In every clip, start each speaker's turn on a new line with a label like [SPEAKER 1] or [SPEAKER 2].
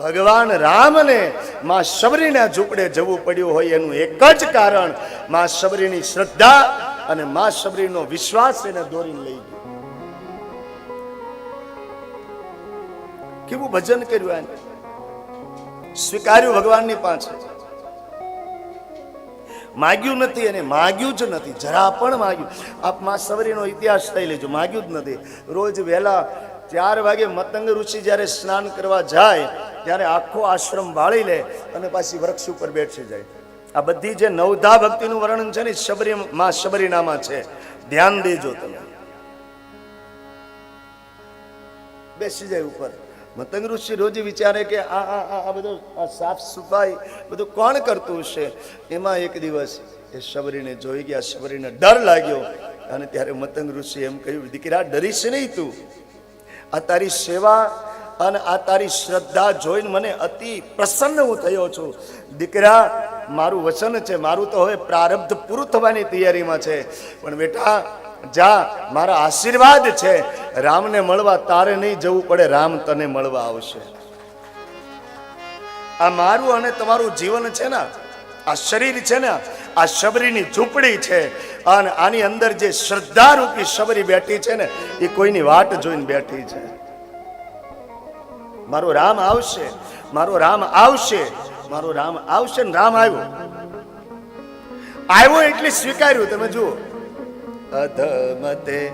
[SPEAKER 1] ભગવાન રામને માં શબરીના ઝૂંપડે જવું પડ્યું હોય એનું એક જ કારણ, માં શબરીની શ્રદ્ધા અને માં શબરીનો વિશ્વાસ એને દોરીને લઈ ગયો. કેવું ભજન કર્યું એને સ્વીકાર્યું ભગવાનની પાસે? માગ્યું નથી અને માગ્યું જ નથી, જરા પણ માગ્યું. આપમાં સવરીનો ઇતિહાસ થઈ લેજો, માગ્યું જ નથી. રોજ વહેલા ચાર વાગે મતંગ ઋષિ જ્યારે સ્નાન કરવા જાય ત્યારે આખો આશ્રમ વાળી લે અને પાછી વૃક્ષ ઉપર બેસી જાય. આ બધી જે નવધા ભક્તિનું વર્ણન છે ને શબરી માં શબરીનામાં છે. ધ્યાન દેજો તમે. બેસી જાય ઉપર. મતંગ ઋષિ રોજ વિચારે કે આ આ આ આ બધું, આ સાફ સફાઈ બધું કોણ કરતું હશે? એમાં એક દિવસ એ શબરીને જોઈ ગયા, શબરીને ડર લાગ્યો. અને ત્યારે મતંગ ઋષિ એમ કહ્યું, દીકરા ડરીશ નહીં તું. આ તારી સેવા અને આ તારી શ્રદ્ધા જોઈને મને અતિ પ્રસન્ન હું થયો છું. દીકરા, મારું વચન છે, મારું તો હવે પ્રારબ્ધ પૂરું થવાની તૈયારીમાં છે. પણ બેટા, જા, મારા આશીર્વાદ છે. રામને મળવા તારે નહીં જવું પડે, રામ તને મળવા આવશે. આ મારું અને તમારું જીવન છે ને, આ શરીર છે ને, આ શબરીની ઝૂંપડી છે. અને આની અંદર જે શ્રદ્ધા રૂપી શબરી બેઠી છે ને, એ કોઈની વાટ જોઈને બેઠી છે. મારો રામ આવશે મારો રામ આવશે મારો રામ આવશે ને રામ આવ્યો. આવ્યો એટલે સ્વીકાર્યું તમે જુઓ. અધમતે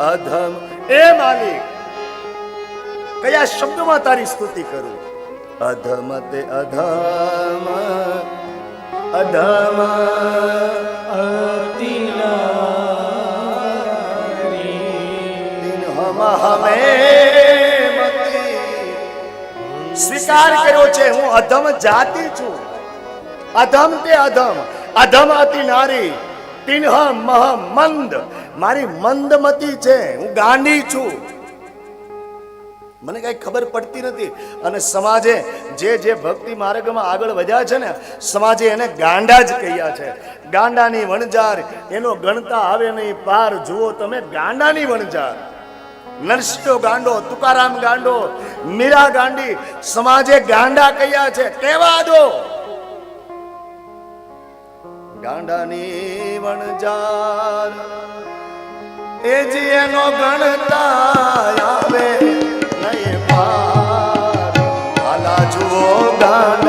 [SPEAKER 1] અધમ. એ માલિક કયા શબ્દમાં તારી સ્તુતિ કરું? અધમતે અધમ. અધમ. દિન હમ. સ્વીકાર કર્યો છે, હું અધમ જાતિ છું. અધમ તે અધમ? અધમ અતિ નારી. તિન્હ મહ મંદ. મારી મંદમતી છે, હું ગાંડી છું. મને કઈ ખબર પડતી નથી. અને સમાજે જે જે ભક્તિ માર્ગમાં આગળ વધ્યા છે ને, સમાજે એને ગાંડા જ કહ્યા છે. ગાંડાની વણજાર એનો ગણતા આવે નહીં. પાર જુઓ તમે, ગાંડાની વણજાર નરસિંહો ગાંડો, તુકારામ ગાંડો, મીરા ગાંડી સમાજે ગાંડા કહ્યા છે. કહેવા દો. ગાંડાની વણજાર, એ જી એનો ગણતા આવે, નહીં પાર. આલા જુઓ ગાંડા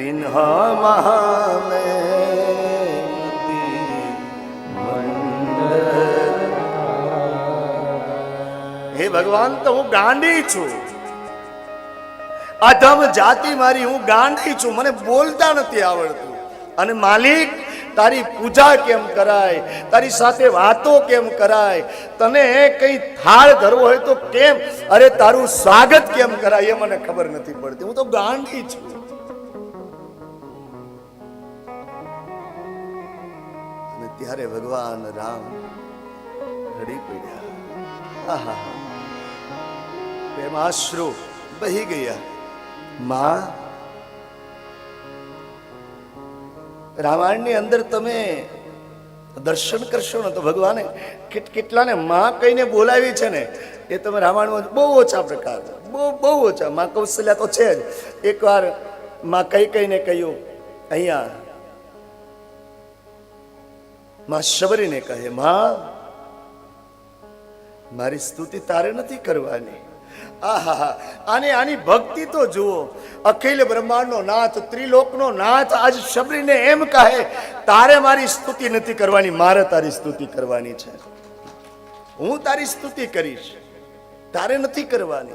[SPEAKER 1] મહામે હે ભગવાન, તો હું ગાંડી છું. અધમ જાતિ મારી, હું ગાંડી છું. મને બોલતા નથી આવડતું. અને માલિક, તારી પૂજા કેમ કરાય? તારી સાથે વાતો કેમ કરાય? તને કઈ થાળ ધરવો હોય તો કેમ? અરે તારું સ્વાગત કેમ કરાય એ મને ખબર નથી પડતી. હું તો ગાંડી છું. ત્યારે ભગવાન રામ રડી પડ્યા. પ્રેમાશ્રુ બહી ગયા. માં, રામાયણની અંદર તમે દર્શન કરશો ને તો ભગવાને કેટ કેટલાને માં કહીને બોલાવી છે ને, એ તમે રામાયણમાં બહુ ઓછા પ્રકાર બહુ બહુ ઓછા. માં કૌશલ્યા તો છે જ. એકવારમાં કઈ કહીને કહ્યું, અહીંયા માં શબરીને કહે, માં, મારી સ્તુતિ તારે નથી કરવાની. આહા, આને આની ભક્તિ તો જુઓ. અખિલ બ્રહ્માંડનો નાથ, ત્રિલોકનો નાથ આજ શબરીને એમ કહે, તારે મારી સ્તુતિ નથી કરવાની, મારે તારી સ્તુતિ કરવાની છે. હું તારી સ્તુતિ કરીશ, તારે નથી કરવાની.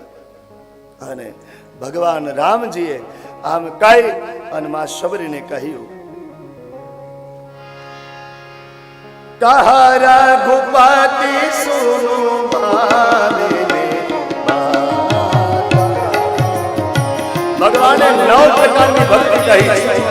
[SPEAKER 1] અને ભગવાન રામજીએ આમ કહી અને માં શબરીને કહ્યું કહા રઘુપતિ સુનો ભગવાને નવ પ્રકારની ભક્તિ કહી છે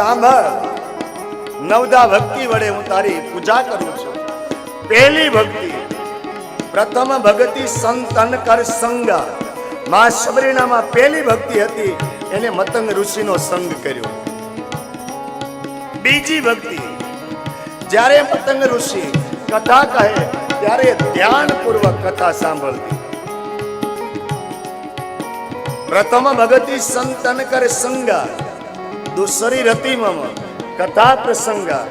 [SPEAKER 1] સાંભળ. નવદા ભક્તિ વડે હું તારી પૂજા કરું છું. પહેલી ભક્તિ, પ્રથમ ભક્તિ સંતન કર સંગ. મા શબરીનામાં પહેલી ભક્તિ હતી, એને મતંગ ઋષિનો સંગ કર્યો. બીજી ભક્તિ, જ્યારે મતંગ ઋષિ કથા કહે, ત્યારે ધ્યાનપૂર્વક કથા સાંભળતી. પ્રથમ ભગતિ સંતન કર સંગા. દુસરી રતિ મમ કથા પ્રસંગા.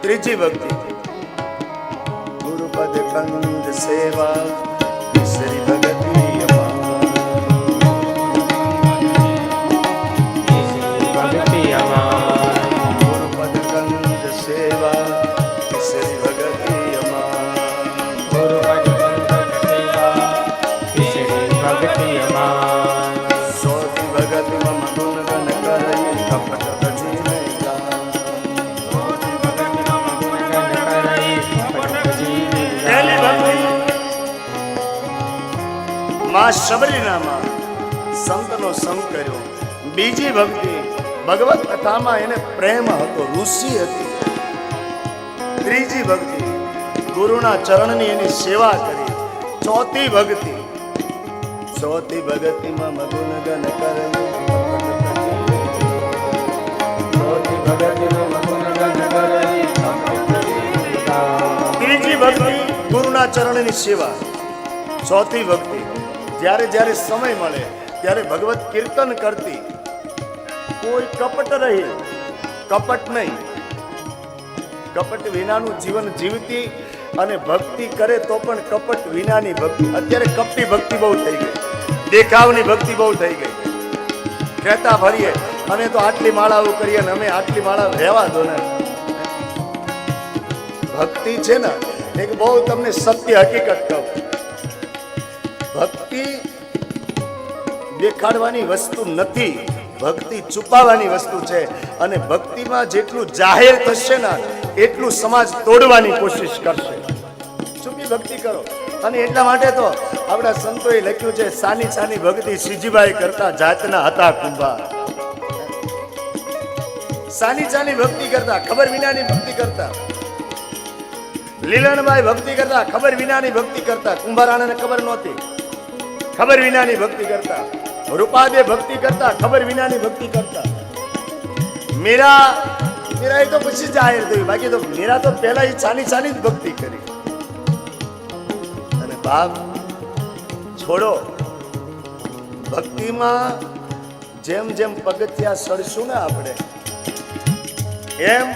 [SPEAKER 1] ત્રીજી ભક્તિ ગુરુપદ કંદ સેવા શબરીનામાં સંતનો સંગ કર્યો. બીજી ભક્તિ, ભગવત કથામાં એને પ્રેમ હતો, ઋષિ હતી. ત્રીજી ભક્તિ, ગુરુના ચરણની એની સેવા કરી. ચોથી ભક્તિ, ચોથી
[SPEAKER 2] ભગતિમાં મગન ગન કરી
[SPEAKER 1] ત્રીજી ભક્તિ, ગુરુના ચરણની સેવા. ચોથી ભક્તિ જ્યારે જ્યારે સમય મળે, ત્યારે ભગવત કીર્તન કરતી. કોઈ કપટ રહી, કપટ નહીં. કપટ વિનાનું જીવન જીવતી અને ભક્તિ કરે તો પણ કપટ વિનાની ભક્તિ. અત્યારે કપટી ભક્તિ બહુ થઈ ગઈ. દેખાવની ભક્તિ બહુ થઈ ગઈ. કહેતા ફરીએ, અમે તો આટલી માળાઓ કરીએ ને અમે આટલી માળા રહેવા દો ને. ભક્તિ છે ને, એક બહુ તમને સત્ય હકીકત કહું. ભક્તિ દેખાડવાની વસ્તુ નથી. ભક્તિ છુપાવવાની વસ્તુ છે. અને ભક્તિમાં જેટલું જાહેર થશે ને, એટલું સમાજ તોડવાની કોશિશ કરશે. છુપી ભક્તિ કરો? અને એટલા માટે તો આપણા સંતોએ લખ્યું છે, સાની સાની ભક્તિ શ્રીજીભાઈ કરતા જાતના હતા કુંભાર. સાની સાની ભક્તિ કરતા, ખબર વિનાની ભક્તિ કરતા. લીલણભાઈ ભક્તિ કરતા, ખબર વિનાની ભક્તિ કરતા. કુંભારાણાને ખબર નહોતી. ખબર વિનાની ભક્તિ કરતા. રૂપાદે ભક્તિ કરતા, ખબર વિનાની ભક્તિ કરતા. મીરા મીરા એ તો પછી જાહેર થયું બાકી તો મીરા તો પહેલા એ ચાલી ચાલી જ ભક્તિ કરી. અને બાપ, છોડો, ભક્તિમાં જેમ જેમ પગથિયા સડશું ને આપણે, એમ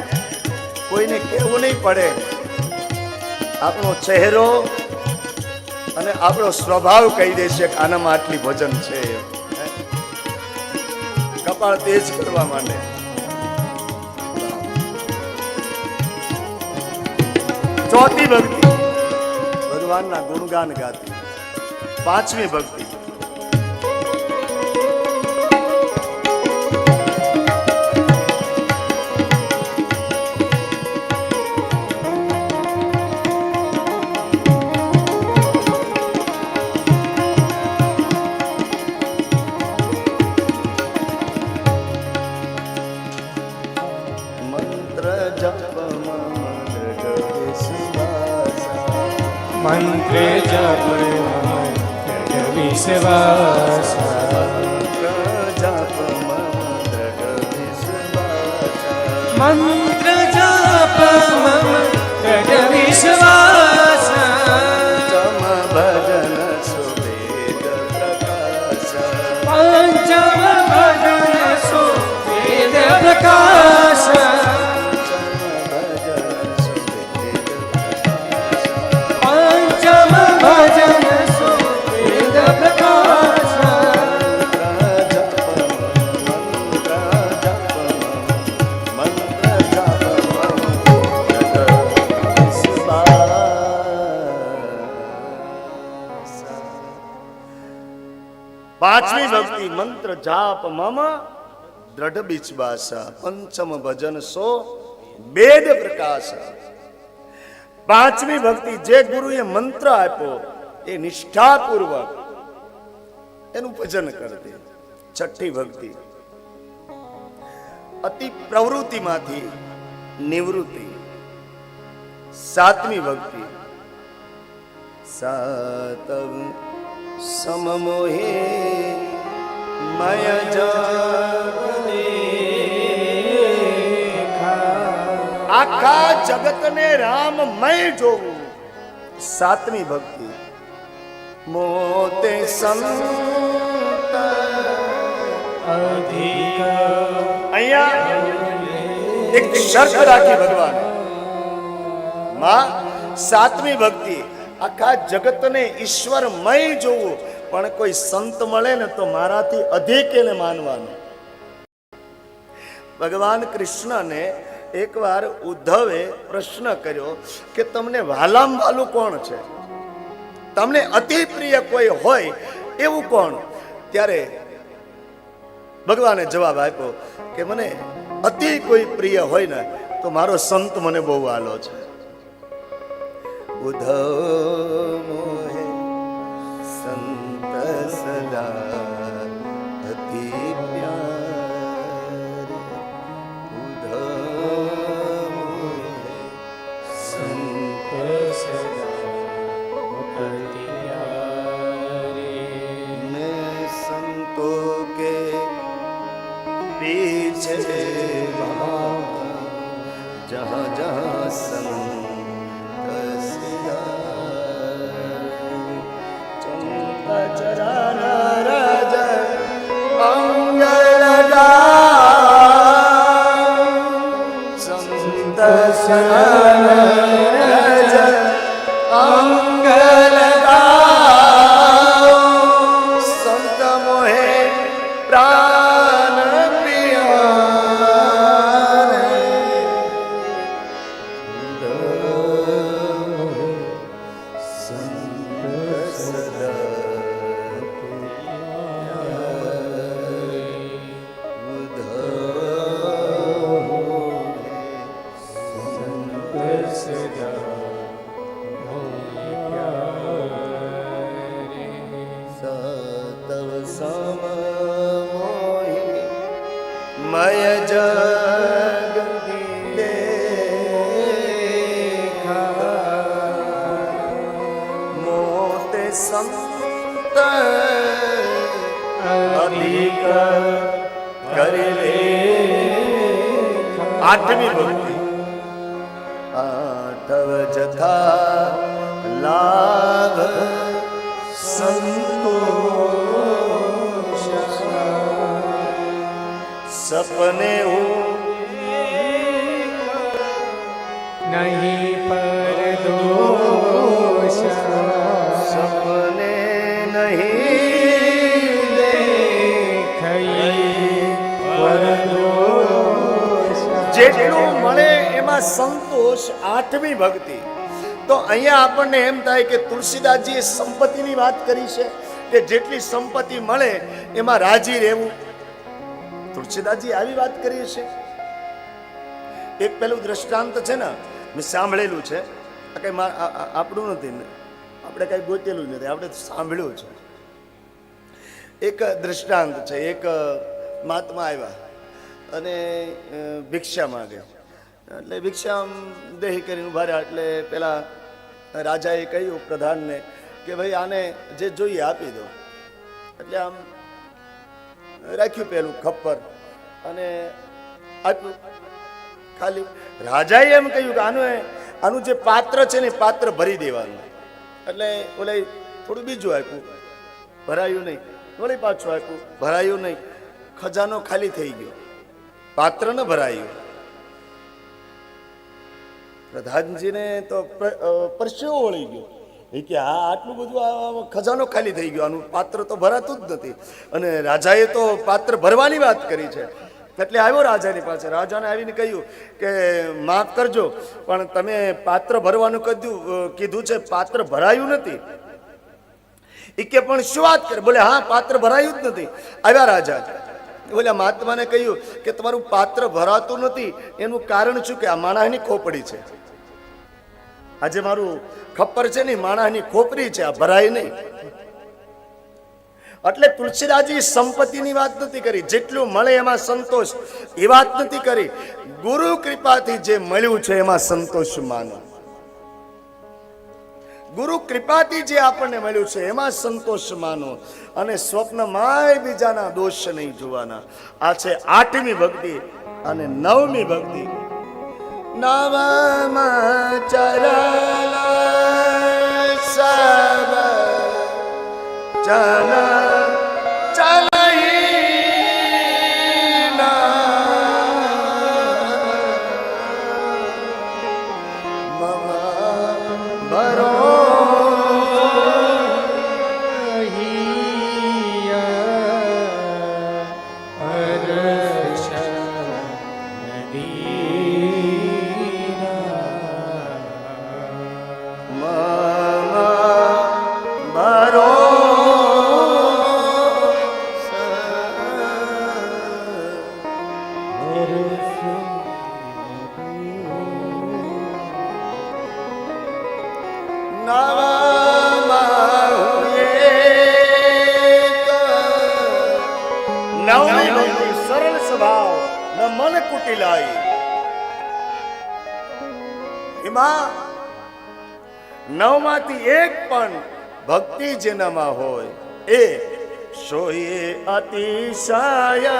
[SPEAKER 1] કોઈને કહેવું નહીં પડે. આપણો ચહેરો અને આપણો સ્વભાવ કહી દેશે કે આનામાં આટલી ભજન છે. કપાળ તેજ કરવા માંડે. ચોથી ભક્તિ. ભગવાનના ગુણગાન ગાતી. પાંચમી ભક્તિ. મંત્ર જપ
[SPEAKER 2] વિશ્વાસ મંત્ર જપ મમ પાંચમી
[SPEAKER 1] ભક્તિ મંત્ર જાપ મમ દ્રઢ બીચબાસા પંચમ ભજન સો બેદ પ્રકાશ. પાંચમી ભક્તિ જે ગુરુએ મંત્ર આપ્યો એ નિષ્ઠાપૂર્વક એનું ભજન કરતી. છઠ્ઠી ભક્તિ. અતિ પ્રવૃત્તિમાંથી નિવૃત્તિ. સાતમી ભક્તિ. સાતમ સમમોહે મય જગને આખા જગતને રામમય જોવું સાતમી ભક્તિ મોતે સંત
[SPEAKER 2] અધિક
[SPEAKER 1] અહીંયા એક શર્ત રાખી ભગવાનમાં સાતમી ભક્તિ આખા જગતને ઈશ્વરમય જોવું. પણ કોઈ સંત મળે ને તો મારાથી અધિક એને માનવાનું. ભગવાન કૃષ્ણને એકવાર ઉદ્ધવે પ્રશ્ન કર્યો કે તમને વાલામ વાલું કોણ છે? તમને અતિ પ્રિય કોઈ હોય એવું કોણ? ત્યારે ભગવાને જવાબ આપ્યો કે મને અતિ કોઈ પ્રિય હોય ને તો મારો સંત મને બહુ વાલો છે. ઉધવ મોહે સંત शरण रज अंग संत अधिक कर ले।
[SPEAKER 2] आठवीं
[SPEAKER 1] भक्ति आठव
[SPEAKER 2] जथा लाभ संतो
[SPEAKER 1] सपने हूँ એમાં સંતોષ, આઠમી ભક્તિ. તો અહીંયા આપણને એમ થાય કે તુલસીદાસજીએ સંપત્તિની વાત કરી છે કે જેટલી સંપત્તિ મળે, એમાં રાજી રહેવું. તુલસીદાસજી આવી વાત કરી છે એક પેલું દ્રષ્ટાંત છે ને, મેં સાંભળેલું છે. આ કઈ આપણું નથી આપણે કઈ ગોતેલું નથી. આપણે સાંભળ્યું છે. એક દ્રષ્ટાંત છે. એક મહાત્મા આવ્યા અને ભિક્ષા માગે એટલે ભિક્ષા આમ દેહી કરીને ઊભા રહ્યા. એટલે પેલા રાજાએ કહ્યું પ્રધાનને કે ભાઈ, આને જે જોઈએ આપી દો. એટલે આમ રાખ્યું પેલું ખપ્પર અને આપ્યું ખાલી. રાજાએ એમ કહ્યું કે આનું આનું જે પાત્ર છે ને પાત્ર ભરી દેવાનું. એટલે ઓલે થોડું બીજું આપ્યું. ભરાયું નહીં. વળી પાછું આપ્યું. ભરાયું નહીં. ખજાનો ખાલી થઈ ગયો. પાત્ર ન ભરાયું. પ્રધાનજીને તો પરસેવો વળી ગયો. એ કે આ આટલું બધું ખજાનો ખાલી થઈ ગયો. આનું પાત્ર તો ભરાતું જ નથી. અને રાજાએ તો પાત્ર ભરવાની વાત કરી છે. એટલે આવ્યો રાજાની પાસે. રાજાને આવીને કહ્યું કે, માફ કરજો, પણ તમે પાત્ર ભરવાનું કીધું કીધું છે, પાત્ર ભરાયું નથી. એ કે, પણ શું વાત કરે? બોલે, હા, પાત્ર ભરાયું જ નથી. આવ્યા રાજા. બોલ્યા મહાત્માને કહ્યું કે તમારું પાત્ર ભરાતું નથી, એનું કારણ શું કે આ માણસની ખોપડી છે? આજે મારું ખપ્પર છે ને માણસની ખોપરી છે, આ ભરાય નહીં. એટલે તુલસીદાસજી સંપત્તિની વાત નથી કરી, જેટલું મળે એમાં સંતોષ, એ વાત નથી કરી. ગુરુ કૃપાથી જે મળ્યું છે, એમાં સંતોષ માનો. ગુરુ કૃપાથી જે આપણને મળ્યું છે, એમાં સંતોષ માનો અને સ્વપ્નમાંય બીજાના દોષ નહીં જોવાના. આ છે આઠમી ભક્તિ અને નવમી ભક્તિ. નવમ ચરણ સબ ચલ ચલહી એમાં નવમાંથી એક પણ ભક્તિ જેનામાં હોય એ સોયે અતિશય.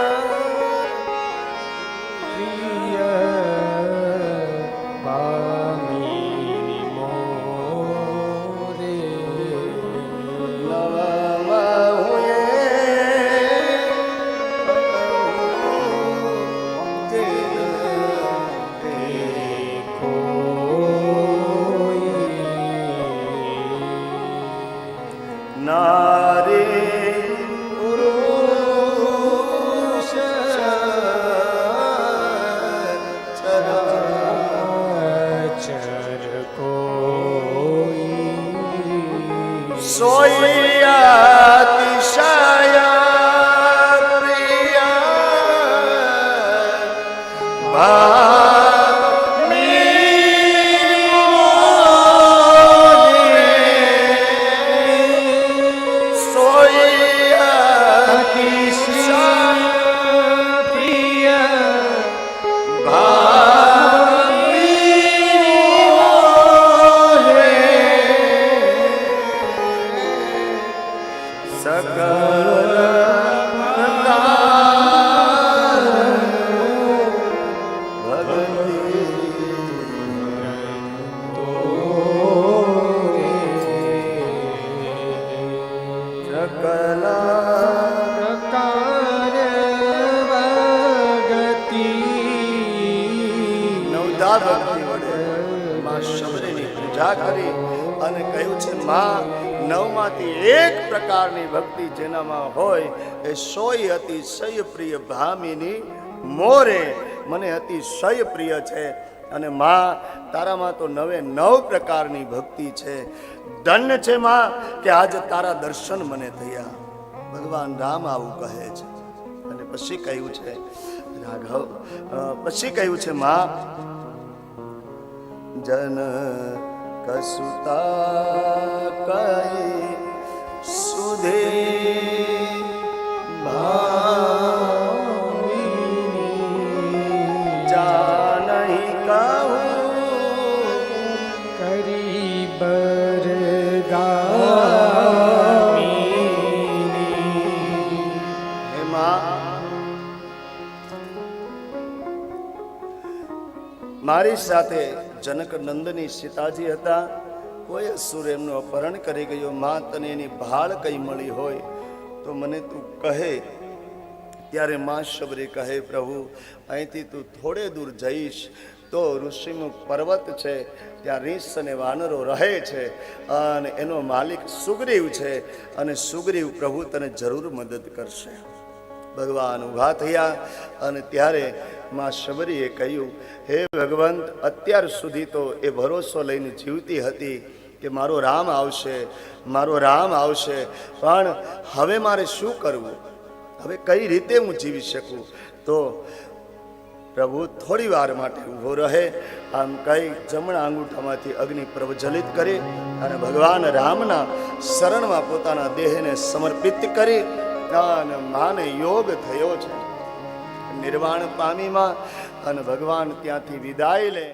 [SPEAKER 1] પ્રકારની ભક્તિ જેનામાં હોય એ સોય અતિશય પ્રિય ભામિની મોરે. મને અતિશય પ્રિય છે. અને માં, તારામાં તો નવે નવ પ્રકારની ભક્તિ છે. ધન્ય છે માં કે આજે તારા દર્શન મને થયા. ભગવાન રામ આવું કહે છે. અને પછી કહ્યું છે, રાઘવ પછી કહ્યું છે માં, જન કસુતા કઈ મારી સાથે જનક નંદની સીતાજી હતા કોઈ અસુર એમનું અપહરણ કરી ગયો માં તને એની ભાળ કઈ મળી હોય તો મને તું કહે. ત્યારે માં શબરી કહે, પ્રભુ, અહીંથી તું થોડે દૂર જઈશ તો ઋષિમુખ પર્વત છે, ત્યાં રીંછ અને વાનરો રહે છે અને એનો માલિક સુગ્રીવ છે અને સુગ્રીવ પ્રભુ તને જરૂર મદદ કરશે. ભગવાન ઊભા થયા અને ત્યારે માં શબરીએ કહ્યું, હે ભગવંત, અત્યાર સુધી તો એ ભરોસો લઈને જીવતી હતી કે મારો રામ આવશે, મારો રામ આવશે. પણ હવે મારે શું કરવું? હવે કઈ રીતે હું જીવી શકું? તો પ્રભુ થોડી વાર માટે ઊભો રહે, આમ કઈ જમણા અંગૂઠામાંથી અગ્નિ પ્રજ્વલિત કરી અને ભગવાન રામના શરણમાં પોતાના દેહને સમર્પિત કરી અને માને, યોગ થયો છે. નિર્વાણ પામીમાં અને ભગવાન ત્યાંથી વિદાય લે.